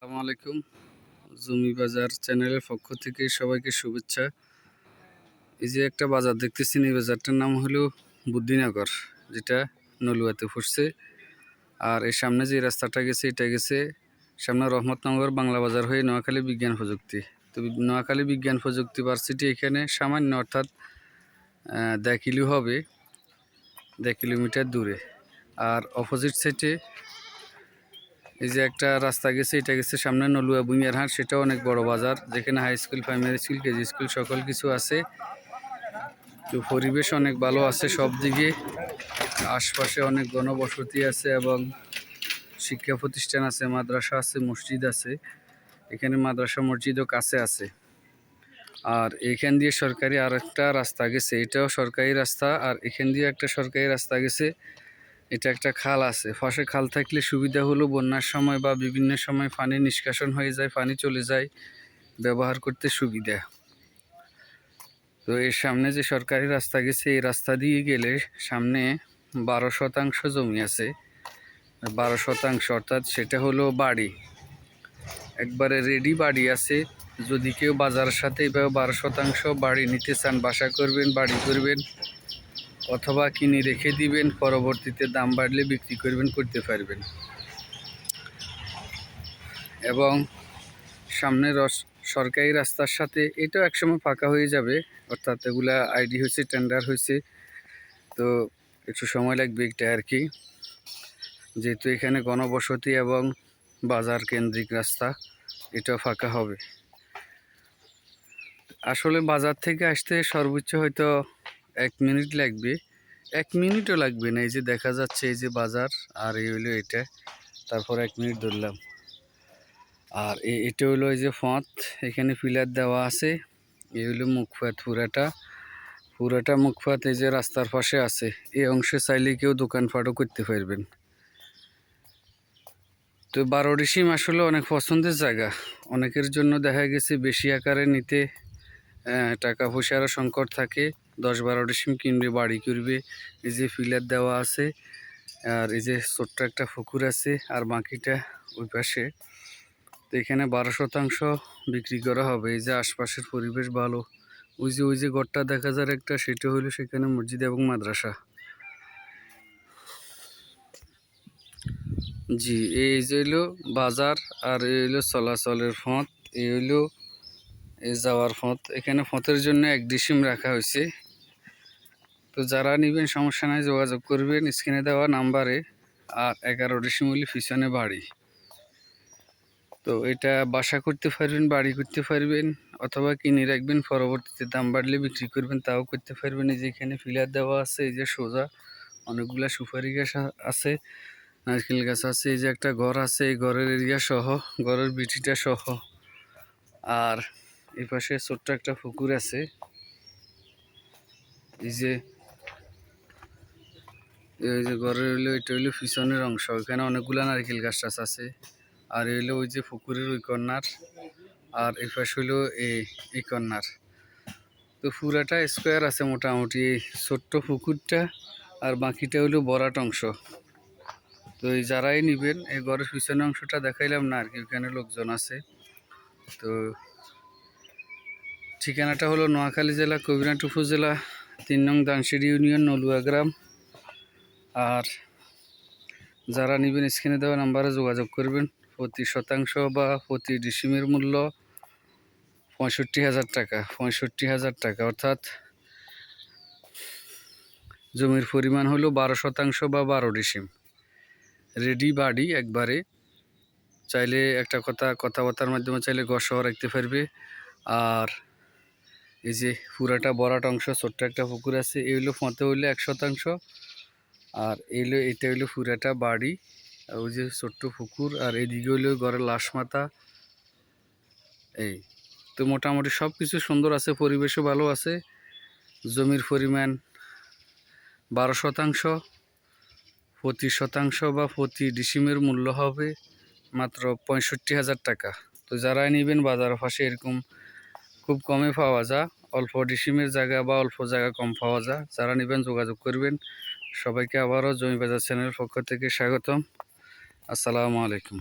আসসালামু আলাইকুম। জমি বাজার চ্যানেলের পক্ষ থেকে সবাইকে শুভেচ্ছা। এই যে একটা বাজার দেখতেছেন এই বাজারটার নাম হলো বুদ্ধিনগর, যেটা নলুয়াতে ফুটছে আর এর সামনে যে রাস্তাটা গেছে, এটা গেছে সামনে রহমতনগর বাংলা বাজার হয়ে নোয়াখালী বিজ্ঞান প্রযুক্তি। তো নোয়াখালী বিজ্ঞান প্রযুক্তি ভার্সিটি এখানে সামান্য অর্থাৎ দেড় কিলো হবে, দেড় কিলোমিটার দূরে। আর অপোজিট সাইডে এই যে একটা রাস্তা গেছে, এটা গেছে সামনে নলুয়া বুনিয়ার হাট, সেটাও অনেক বড় বাজার। যেখানে high school primary school KG school সকল কিছু আছে। তো পরিবেশ অনেক ভালো আছে সব দিকে। আশপাশে অনেক গণবসতি আছে এবং শিক্ষা প্রতিষ্ঠান আছে, মাদ্রাসা আছে, মসজিদ আছে। এখানে মাদ্রাসা, মসজিদও কাছে আছে। আর এখান দিয়ে সরকারি আর একটা রাস্তা গেছে, এটাও সরকারি রাস্তা। আর এখান দিয়ে একটা সরকারি রাস্তা গেছে এটা একটা খাল আছে। পাশে খাল থাকলে সুবিধা হলো বন্যার সময় বা বিভিন্ন সময় পানি নিষ্কাশন হয়ে যায়, পানি চলে যায়। ব্যবহার করতে সুবিধা। তো এর সামনে যে সরকারি রাস্তা গেছে, এই রাস্তা দিয়ে গেলে সামনে বারো শতাংশ জমি আছে। বারো শতাংশ, অর্থাৎ সেটা হলো বাড়ি। একবারে রেডি বাড়ি আছে। যদি কেউ বাজারের সাথে এভাবে বারো শতাংশ বাড়ি নিতে চান, বাসা করবেন, বাড়ি করবেন অথবা কিনে রেখে দিবেন, পরবর্তীতে দাম বাড়লে বিক্রি করবেন, করতে পারবেন। এবং সামনের রস- সরকারি রাস্তার সাথে এটাও একসময় ফাঁকা হয়ে যাবে, অর্থাৎ এগুলা আইডি হয়েছে, টেন্ডার হয়েছে। তো একটু সময় লাগবে এটা আর কি। যেহেতু এখানে গণবসতি এবং বাজার কেন্দ্রিক রাস্তা, এটাও ফাঁকা হবে। আসলে বাজার থেকে আসতে সর্বোচ্চ হয়তো এক মিনিট লাগবে, এক মিনিটও লাগবে না, এই যে দেখা যাচ্ছে এই যে বাজার, আর এই হইল এটা, তারপর এক মিনিট ধরলাম। আর এটা হলো এই যে ফঁত এখানে পিলার দেওয়া আছে, এই হলো মুখফাত পুরাটা। পুরাটা মুখফাত এই যে রাস্তার পাশে আছে, এই অংশে চাইলে কেউ দোকানপাটও করতে পারবেন। তো বারো ডিসিম আসলে অনেক পছন্দের জায়গা, অনেকের জন্য দেখা গেছে বেশি আকারে নিতে টাকা পয়সারও সংকট থাকে। দশ বারো সিম কিনবে, বাড়ি করবে। এই যে ফিলার দেওয়া আছে, আর এই যে ছোট্ট একটা পুকুর আছে, আর বাকিটা ওই পাশে। তো এখানে বারো শতাংশ বিক্রি করা হবে। এই যে আশপাশের পরিবেশ ভালো। ওই যে ওই যে ঘরটা দেখা যার একটা, সেটা হলো সেখানে মসজিদ এবং মাদ্রাসা। জি, এই যে হইল বাজার, আর এই হইল চলাচলের ফঁত এই হইল এই যাওয়ার ফঁত এখানে ফঁতের জন্য এক ডিসিম রাখা হয়েছে তো যারা নেবেন, সমস্যা নাই, যোগাযোগ করবেন। স্ক্রিনে দেওয়া নাম্বারে আর এগারো ডিসিম হইলে পিছনে বাড়ি। তো এটা বাসা করতে পারবেন, বাড়ি করতে পারবেন, অথবা কিনে রাখবেন, পরবর্তীতে দাম বাড়লে বিক্রি করবেন, তাও করতে পারবেন। এই যে এখানে ফিলার দেওয়া আছে, এই যে সোজা, অনেকগুলা সুপারি গাছ আছে, নারকেল গাছ আছে, এই যে একটা ঘর আছে, এই ঘরের এরিয়া সহ, ঘরের বিটিটা সহ। আর এই পাশে ছোট্ট একটা পুকুর আছে। এই যে এই যে ঘরের হইল, এটা হইল পিছনের অংশ। এখানে অনেকগুলা নারকেল গাছ টাছ আছে। আর হইল ওই যে পুকুরের ওই কর্নার। আর এই পাশে হইল এই কর্নার। তো পুরাটা স্কোয়ার আছে মোটামুটি। এই ছোট্ট পুকুরটা আর বাকিটা হইল বরাট অংশ। তো এই যারাই নিবেন, এই ঘরের পিছনের অংশটা দেখাইলাম না আর কি ওখানে লোকজন আছে। তো ঠিকানাটা হলো নোয়াখালী জেলা কবিরাট উপজেলা, তিন নং দানসিড়ি ইউনিয়ন, নলুয়া গ্রাম। আর যারা নেবেন স্ক্রিনে দেওয়া নাম্বারে যোগাযোগ করবেন, প্রতি শতাংশ বা প্রতি ডিসিমের মূল্য পঁয়ষট্টি হাজার টাকা, পঁয়ষট্টি হাজার টাকা। অর্থাৎ জমির পরিমাণ হলো বারো শতাংশ বা বারো ডিসিম রেডি বাড়ি একবারে, চাইলে একটা কথা, কথাবার্তার মাধ্যমে চাইলে গসও রাখতে পারবে। আর এই যে পুরাটা বরাট অংশ, ছোট্ট একটা পুকুর আছে, এই হলো ফতে হইলে এক শতাংশ আর এই হলো এটা হইল পুরাটা বাড়ি, আর ওই যে ছোট্ট পুকুর, আর এদিকে হইল ঘরের লাশ মাথা। এই তো মোটামুটি সব কিছু সুন্দর আছে, পরিবেশও ভালো আছে। জমির পরিমাণ বারো শতাংশ, প্রতি শতাংশ বা প্রতি ডিসিমের মূল্য হবে মাত্র পঁয়ষট্টি হাজার টাকা। তো যারা নেবেন বাজার পাশে এরকম খুব কমে পাওয়া যায়, অল্প ডিসিমের জায়গা বা অল্প জায়গা কম পাওয়া যায়, যারা নেবেন যোগাযোগ করবেন। সবাইকে আবারও জমি বাজার চ্যানেলের পক্ষ থেকে স্বাগতম। আসসালামু আলাইকুম।